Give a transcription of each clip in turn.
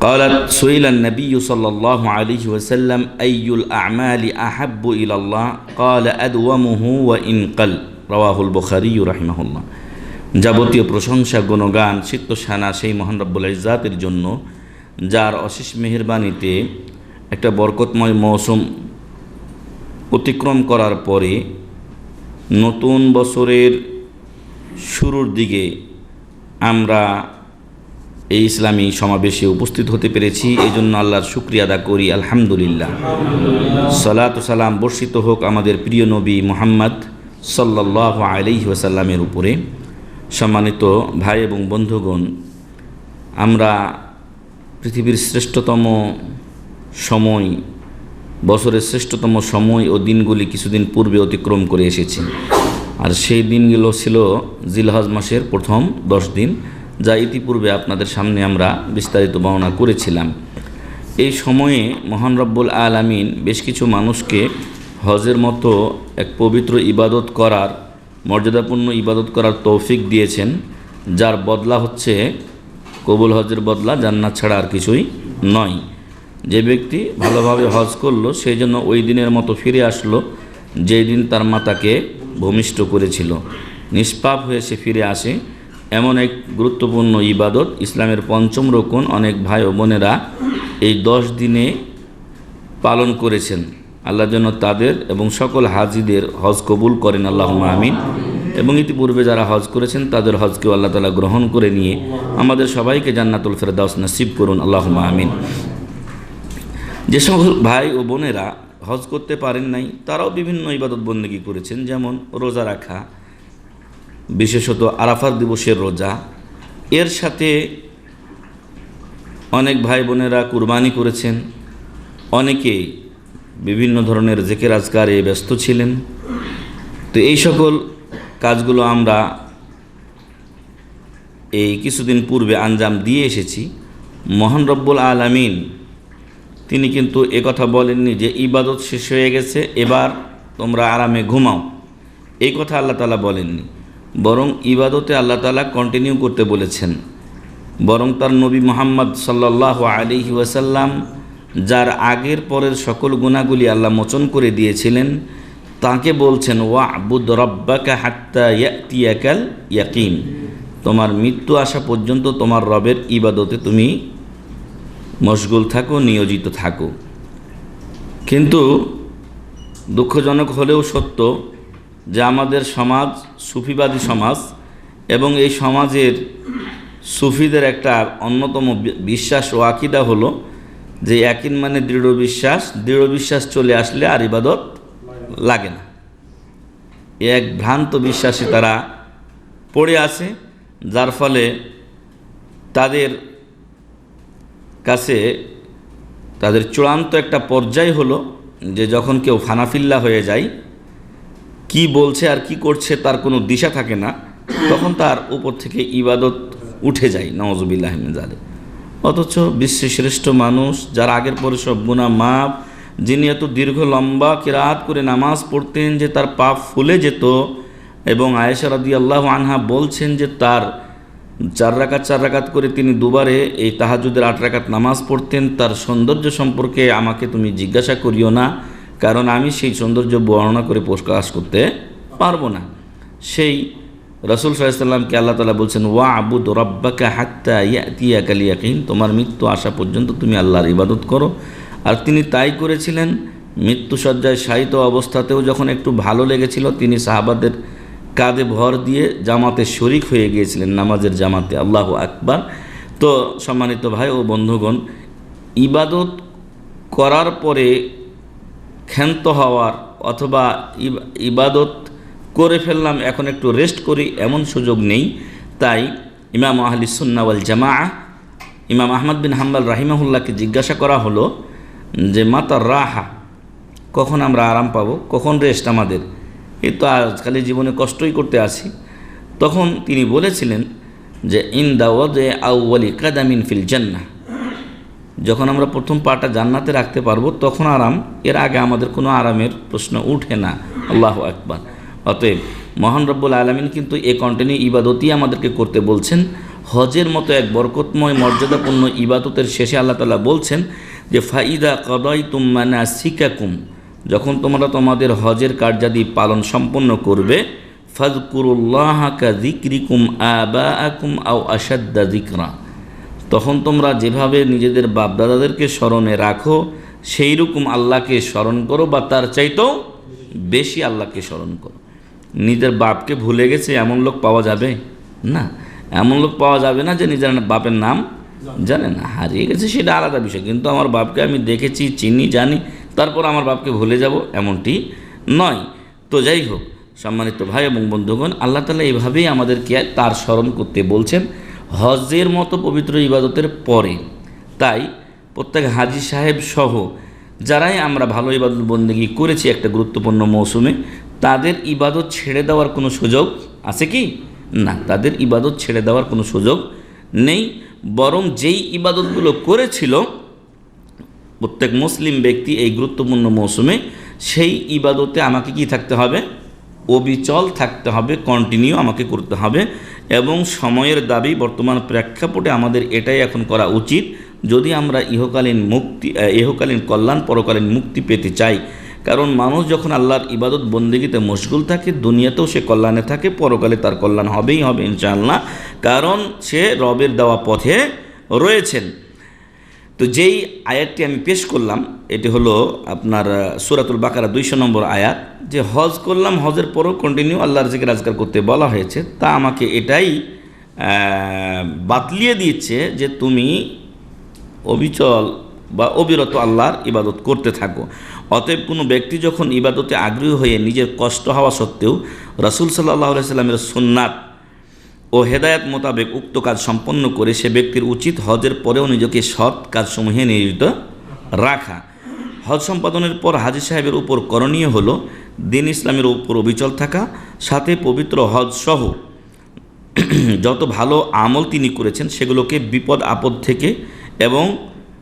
قالت سئل النبي صلى الله عليه وسلم أي الأعمال أحب إلى الله قال أدومه وإن قل رواه البخاري رحمه الله যাবতীয় প্রশংসা গুণগান চিত্তসানা সেই মহান রব্বুল ইজাতের জন্য যার অশেষ মেহেরবানিতে একটা বরকতময় মৌসুম অতিক্রম করার পরে নতুন বছরের শুরুর দিকে আমরা এই ইসলামী সমাবেশে উপস্থিত হতে পেরেছি। এই জন্য আল্লাহর শুক্রিয়া আদা করি, আলহামদুলিল্লাহ। সালাত সালাম বর্ষিত হোক আমাদের প্রিয় নবী মোহাম্মদ সাল্লাহ ওসাল্লামের উপরে। সম্মানিত ভাই এবং বন্ধুগণ, আমরা পৃথিবীর শ্রেষ্ঠতম সময়, বছরের শ্রেষ্ঠতম সময় ও দিনগুলি কিছুদিন পূর্বে অতিক্রম করে এসেছি। আর সেই দিনগুলো ছিল জিলহজ মাসের প্রথম দশ দিন। যা ইতিপূর্বে আপনাদের সামনে আমরা বিস্তারিত বর্ণনা করেছিলাম। এই সময়ে মহান রব্বুল আলামিন বেশ কিছু মানুষকে হজের মতো এক পবিত্র ইবাদত করার, মর্যাদাপূর্ণ ইবাদত করার তৌফিক দিয়েছেন, যার বদলা হচ্ছে কবুল হজের বদলা, জান্নাত ছাড়া আর কিছুই নয়। যে ব্যক্তি ভালোভাবে হজ করল, সেই জন্য ওই দিনের মতো ফিরে আসলো, যেই দিন তার মাতাকে ভূমিষ্ঠ করেছিল। নিষ্পাপ হয়ে সে ফিরে আসে এমন এক গুরুত্বপূর্ণ ইবাদত ইসলামের পঞ্চম রোকন অনেক ভাই ও বোনেরা এই দশ দিনে পালন করেছেন। আল্লাহ যেন তাদের এবং সকল হাজিদের হজ কবুল করেন আল্লাহ আমিন। এবং ইতিপূর্বে যারা হজ করেছেন, তাদের হজকেও আল্লাহ তালা গ্রহণ করে নিয়ে আমাদের সবাইকে জান্নাতুল ফেরদাউস নাসিব করুন আল্লাহ আমিন। যে সকল ভাই ও বোনেরা হজ করতে পারেন নাই, তারাও বিভিন্ন ইবাদত বন্দেগী করেছেন, যেমন রোজা রাখা বিশেষত আরাফাত দিবসের রোজা। এর সাথে অনেক ভাই বোনেরা কুরবানি করেছেন। অনেকে বিভিন্ন ধরনের জেকের আজকারে ব্যস্ত ছিলেন। তো এই সকল কাজগুলো আমরা এই কিছুদিন পূর্বে আঞ্জাম দিয়ে এসেছি। মহান রব্বুল আলামিন, তিনি কিন্তু কথা বলেননি যে ইবাদত শেষ হয়ে গেছে, এবার তোমরা আরামে ঘুমাও। এই কথা আল্লাহ তালা বলেননি। বরং ইবাদতে আল্লাহ তালা কন্টিনিউ করতে বলেছেন। বরং তার নবী মোহাম্মদ সাল্লাহ আলিহি ওয়াসাল্লাম, যার আগের পরের সকল গুণাগুলি আল্লাহ মোচন করে দিয়েছিলেন, তাকে বলছেন ওয়া আবুদ রব্বাকা হাত্তা ইয়াতিয়াকাল ইয়াকিন। তোমার মৃত্যু আসা পর্যন্ত তোমার রবের ইবাদতে তুমি মশগুল থাকো, নিয়োজিত থাকো। কিন্তু দুঃখজনক হলেও সত্য যে আমাদের সমাজ সুফিবাদী সমাজ এবং এই সমাজের সুফিদের একটা অন্যতম বিশ্বাস ও আকিদা হলো যে একিন মানে দৃঢ় বিশ্বাস দৃঢ় বিশ্বাস চলে আসলে আর ইবাদত লাগে না। এক ভ্রান্ত বিশ্বাসে তারা পড়ে আছে, যার ফলে তাদের কাছে তাদের চূড়ান্ত একটা পর্যায় হলো যে যখন কেউ ফানাফিল্লা হয়ে যায় কি বলছে আর কি করছে তার কোনো দিশা থাকে না, তখন তার উপর থেকে ইবাদত উঠে যায় নওয়াজবিল্লাহ জালে অথচ বিশ্বের শ্রেষ্ঠ মানুষ, যার আগের পরে সব গুণা মাপ যিনি এত দীর্ঘ লম্বা কিরাত করে নামাজ পড়তেন যে তার পাপ ফুলে যেত, এবং আয়েশা রাদি আল্লাহ আনহা বলছেন যে তার চার রাকাত চার রাকাত করে তিনি দুবারে এই তাহাজুদের আট রাকাত নামাজ পড়তেন, তার সৌন্দর্য সম্পর্কে আমাকে তুমি জিজ্ঞাসা করিও না। কারণ আমি সেই সৌন্দর্য বর্ণনা করে প্রকাশ করতে পারব না। সেই রসুল সাল্লামকে আল্লাহ তালা বলছেন ওয়া আবুদ রব্বাকা হাত্তা ইয়া কালিয়াকিন তোমার মৃত্যু আসা পর্যন্ত তুমি আল্লাহর ইবাদত করো। আর তিনি তাই করেছিলেন, মৃত্যুসজ্জায় শায়িত অবস্থাতেও যখন একটু ভালো লেগেছিল, তিনি সাহাবাদের কাঁধে ভর দিয়ে জামাতে শরিক হয়ে গিয়েছিলেন, নামাজের জামাতে। আল্লাহ আকবার। তো সম্মানিত ভাই ও বন্ধুগণ, ইবাদত করার পরে ক্ষান্ত হওয়ার অথবা ইবাদত করে ফেললাম, এখন একটু রেস্ট করি, এমন সুযোগ নেই। তাই ইমাম আহলি সুন্নাওয়াল জামা ইমাম আহমদ বিন হাম্বাল রাহিমাহুল্লাহকে জিজ্ঞাসা করা হলো যে মাতার রাহা, কখন আমরা আরাম পাবো? কখন রেস্ট আমাদের? এই তো আজকাল জীবনে কষ্টই করতে আছি তখন তিনি বলেছিলেন যে, ইন দাওয়াদে আউ্বালি কাদামিন ফিল জান্না যখন আমরা প্রথম পাটা জান্নাতে রাখতে পারব, তখন আরাম, এর আগে আমাদের কোনো আরামের প্রশ্ন উঠে না। আল্লাহ আকবার। অতএব মহান রব্বুল আলমিন কিন্তু এ কন্টিনিউ ইবাদতই আমাদেরকে করতে বলছেন। হজের মতো এক বরকতময়, মর্যাদাপূর্ণ ইবাদতের শেষে আল্লাহ তালা বলছেন যে, ফাইদা কদাই তুমানা সিকাকুম যখন তোমরা তোমাদের হজের কার্যাদি পালন সম্পন্ন করবে ফাজকুরুল্লাহ কা জিক্রিকুম আবা আকুম আও আসাদ্দা জিকরা তখন তোমরা যেভাবে নিজেদের বাপদাদাদেরকে স্মরণে রাখো সেই রকম আল্লাহকে স্মরণ করো বা তার চাইতেও বেশি আল্লাহকে স্মরণ করো। নিজের বাপকে ভুলে গেছে এমন লোক পাওয়া যাবে? না। এমন লোক পাওয়া যাবে না যে নিজের বাপের নাম জানে না। হারিয়ে গেছে সেটা আলাদা বিষয়। কিন্তু আমার বাপকে আমি দেখেছি, চিনি, জানি, তারপর আমার বাপকে ভুলে যাব এমনটি নয়। তো যাই হোক, সম্মানিত ভাই এবং বন্ধুগণ, আল্লাহ তালা এভাবেই আমাদেরকে তার স্মরণ করতে বলছেন। হজের মতো পবিত্র ইবাদতের পরে। তাই প্রত্যেক হাজি সাহেব সহ যারাই আমরা ভালো ইবাদত বন্দেগি করেছি একটা গুরুত্বপূর্ণ মৌসুমে, তাদের ইবাদত ছেড়ে দেওয়ার কোনো সুযোগ আছে কি? না, তাদের ইবাদত ছেড়ে দেওয়ার কোনো সুযোগ নেই। বরং যেই ইবাদতগুলো করেছিল, প্রত্যেক মুসলিম ব্যক্তি এই গুরুত্বপূর্ণ মৌসুমে, সেই ইবাদতে আমাকে কি থাকতে হবে? অবিচল থাকতে হবে কন্টিনিউ আমাকে করতে হবে। এবং সময়ের দাবি বর্তমান প্রেক্ষাপটে আমাদের এটাই এখন করা উচিত। যদি আমরা ইহকালীন মুক্তি ইহকালীন কল্যাণ পরকালীন মুক্তি পেতে চাই, কারণ মানুষ যখন আল্লাহর ইবাদত বন্দিগিতে মশগুল থাকে, দুনিয়াতেও সে কল্যাণে থাকে, পরকালে তার কল্যাণ হবেই হবে ইনশাআল্লাহ। কারণ সে রবের দেওয়া পথে রয়েছেন। তো যেই আয়াতটি আমি পেশ করলাম, এটি হলো আপনার সুরাতুল বাকারা দুইশো নম্বর আয়াত, যে হজ করলাম, হজের পরও কন্টিনিউ আল্লাহর জিকে রাজগার করতে বলা হয়েছে। তা আমাকে এটাই বাতলিয়ে দিচ্ছে যে তুমি অবিচল বা অবিরত আল্লাহর ইবাদত করতে থাকো। অতএব কোনো ব্যক্তি যখন ইবাদতে আগ্রহী হয়ে নিজের কষ্ট হওয়া সত্ত্বেও রাসুল সাল্লাহ সাল্লামের সুন্নাত ও হেদায়ত মোতাবেক উক্ত কাজ সম্পন্ন করে সে ব্যক্তির উচিত হজের পরেও নিজেকে সৎ কাজসমূহে নিয়োজিত রাখা। হজ সম্পাদনের পর হাজি সাহেবের উপর করণীয় হল দিন ইসলামের উপর অবিচল থাকা, সাথে পবিত্র হজ সহ যত ভালো আমল তিনি করেছেন সেগুলোকে বিপদ আপদ থেকে এবং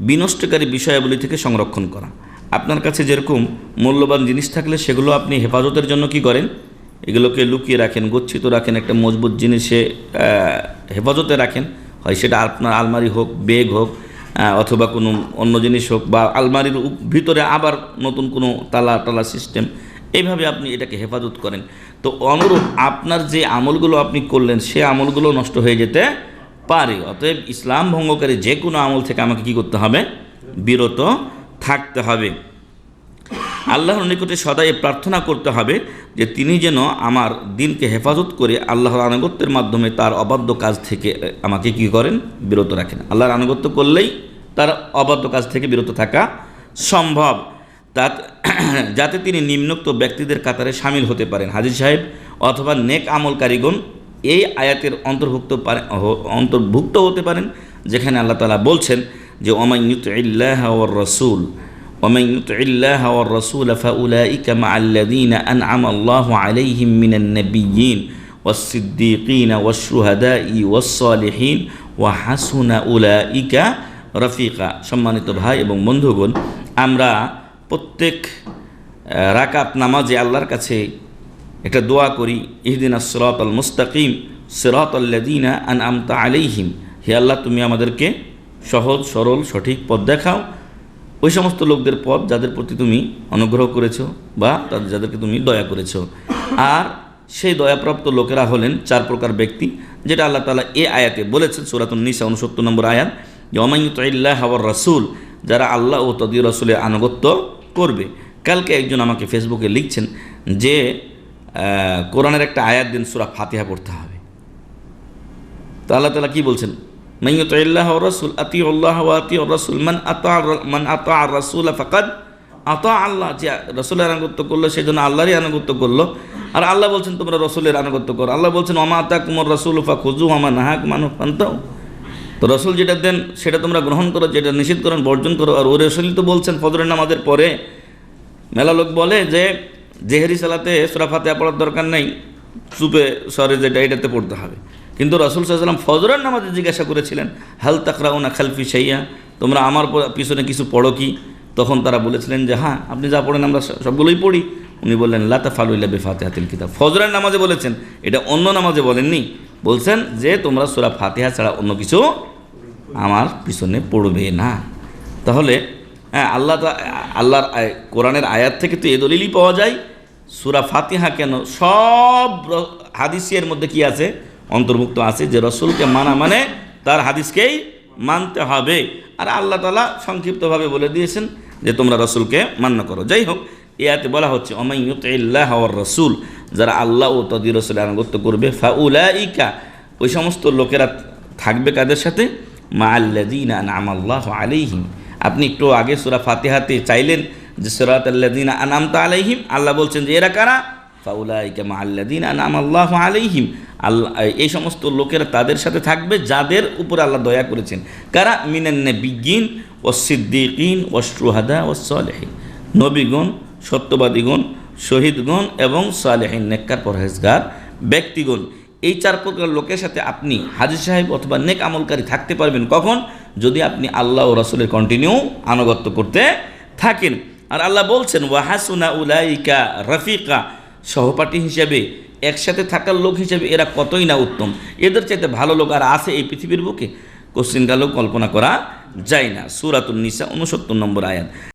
বিনষ্টকারী বিষয়াবলী থেকে সংরক্ষণ করা। আপনার কাছে যেরকম মূল্যবান জিনিস থাকলে সেগুলো আপনি হেফাজতের জন্য কি করেন? এগুলোকে লুকিয়ে রাখেন, গচ্ছিত রাখেন, একটা মজবুত জিনিসে হেফাজতে রাখেন। হয় সেটা আপনার আলমারি হোক বেগ হোক অথবা কোনো অন্য জিনিস হোক, বা আলমারির ভিতরে আবার নতুন কোনো তালা টালা সিস্টেম এইভাবে আপনি এটাকে হেফাজত করেন। তো অনুরূপ আপনার যে আমলগুলো আপনি করলেন, সে আমলগুলো নষ্ট হয়ে যেতে পারে। অতএব ইসলাম ভঙ্গকারী যে কোনো আমল থেকে আমাকে কি করতে হবে? বিরত থাকতে হবে। আল্লাহর নিকটে সদাই প্রার্থনা করতে হবে যে তিনি যেন আমার দিনকে হেফাজত করে আল্লাহর আনুগত্যের মাধ্যমে তার অবাধ্য কাজ থেকে আমাকে কি করেন? বিরত রাখেন। আল্লাহর আনুগত্য করলেই তার অবাধ্য কাজ থেকে বিরত থাকা সম্ভব। তা যাতে তিনি নিম্নোক্ত ব্যক্তিদের কাতারে সামিল হতে পারেন। হাজির সাহেব, অথবা নেক আমলকারীগণ এই আয়াতের অন্তর্ভুক্ত অন্তর্ভুক্ত হতে পারেন, যেখানে আল্লাহ তালা বলছেন যে ওমাইয়ুত ইল্লাহ রসুল। ومن يطع الله والرسول فأولئك مع الذين أنعم الله عليهم من النبيين والصديقين والشهداء والصالحين وحسن أولئك رفيقا সম্মানিত ভাই এবং বন্ধুগণ আমরা প্রত্যেক আহ, রাকাত নামাজে আল্লাহর কাছে একটা দোয়া করি ইহদিন সিরাত আল মুস্তাকিম সিরাত আল্লাদিনা আন আমতা আলাইহিম হে আল্লাহ তুমি আমাদেরকে সহজ সরল সঠিক পথ দেখাও ওই সমস্ত লোকদের পথ যাদের প্রতি তুমি অনুগ্রহ করেছ বা তাদের যাদেরকে তুমি দয়া করেছ। আর সেই দয়াপ্রাপ্ত লোকেরা হলেন চার প্রকার ব্যক্তি, যেটা আল্লাহ তালা এ আয়াতে বলেছেন, সুরাতুন নিসা উনসত্তর নম্বর আয়াত যে অমাইতুল্লাহ হাওয়ার রাসুল, যারা আল্লাহ ও তদি রসুলের আনুগত্য করবে। কালকে একজন আমাকে ফেসবুকে লিখছেন যে কোরআনের একটা আয়াত দিন, সুরা ফাতিহা পড়তে হবে। তো আল্লাহ তালা কী বলছেন? من يطع الله والرسول اطيع الله واطيع الرسول من اطاع من اطاع الرسول فقد আতা আল্লাহ যে রসুলের আনুগত্য করলো সেই জন্য আল্লাহরই আনুগত্য করলো আর আল্লাহ বলছেন তোমরা রসুলের আনুগত্য করো আল্লাহ বলছেন অমা আতা কুমর রসুল ফা খুজু আমা নাহাক মানু ফান্তাও তো রসুল যেটা দেন সেটা তোমরা গ্রহণ করো যেটা নিষেধ করেন বর্জন করো আর ও রসুল তো বলছেন ফজরের নামাজের পরে মেলা লোক বলে যে জেহেরি সালাতে সুরা ফাতেহা পড়ার দরকার নেই চুপে সরে যেটা এটাতে পড়তে হবে কিন্তু রসুল সাল্লাম ফজরের নামাজে জিজ্ঞাসা করেছিলেন, হাল তাকরাউনা খালফি সাইয়া তোমরা আমার পিছনে কিছু পড়ো কি? তখন তারা বলেছিলেন যে হ্যাঁ আপনি যা পড়েন আমরা সবগুলোই পড়ি। উনি বললেন লাতা ফালুল্লা বেফাতে হাতিল কিতাব। ফজরের নামাজে বলেছেন, এটা অন্য নামাজে বলেননি। বলছেন যে, তোমরা সুরা ফাতিহা ছাড়া অন্য কিছু আমার পিছনে পড়বে না। তাহলে হ্যাঁ আল্লাহ আল্লাহর কোরআনের আয়াত থেকে তো এ দলিলই পাওয়া যায়। সুরা ফাতিহা কেন? সব র- হাদিসের মধ্যে কি আছে? অন্তর্ভুক্ত আছে যে রসুলকে মানা মানে তার হাদিসকেই মানতে হবে। আর আল্লাহ তালা সংক্ষিপ্তভাবে বলে দিয়েছেন যে তোমরা রসুলকে মান্য করো। যাই হোক ইয়াতে বলা হচ্ছে অমাইয়ুল্লাহ হওয়ার রসুল যারা আল্লাহ ও তদি রসুলের আনুগত্য করবে, ফাউলাইকা, ওই সমস্ত লোকেরা থাকবে কাদের সাথে? মা আল্লাদিন আনামাল্লাহ আলাইহিম। আপনি একটু আগে সুরা ফাতিহাতে চাইলেন যে সুরাত আল্লাদিন আনামতা আলাইহিম। আল্লাহ বলছেন যে এরা কারা? ফাউলাইকা মা আল্লাদিন আনামাল্লাহ আলাইহিম। আল্লাহ, এই সমস্ত লোকেরা তাদের সাথে থাকবে যাদের উপর আল্লাহ দয়া করেছেন। কারা? মিনান্নে বিজ্ঞিন ও সিদ্দিকিন ও সুহাদা ও সালেহিন। নবীগণ, সত্যবাদীগণ, শহীদগণ এবং সালেহিন, নেককার পরহেজগার, ব্যক্তিগণ। এই চার প্রকার লোকের সাথে আপনি হাজির সাহেব অথবা নেক আমলকারী থাকতে পারবেন। কখন? যদি আপনি আল্লাহ ও রসুলের কন্টিনিউ আনুগত্য করতে থাকেন। আর আল্লাহ বলছেন ওয়াহাসুনা উলাইকা রফিকা। সহপাঠী হিসেবে একসাথে থাকার লোক হিসেবে এরা কতই না উত্তম। এদের চাইতে ভালো লোক আর আছে এই পৃথিবীর বুকে? কোশ্চিনকালেও কল্পনা করা যায় না। সুরাতুল নিসা উনসত্তর নম্বর আয়াত।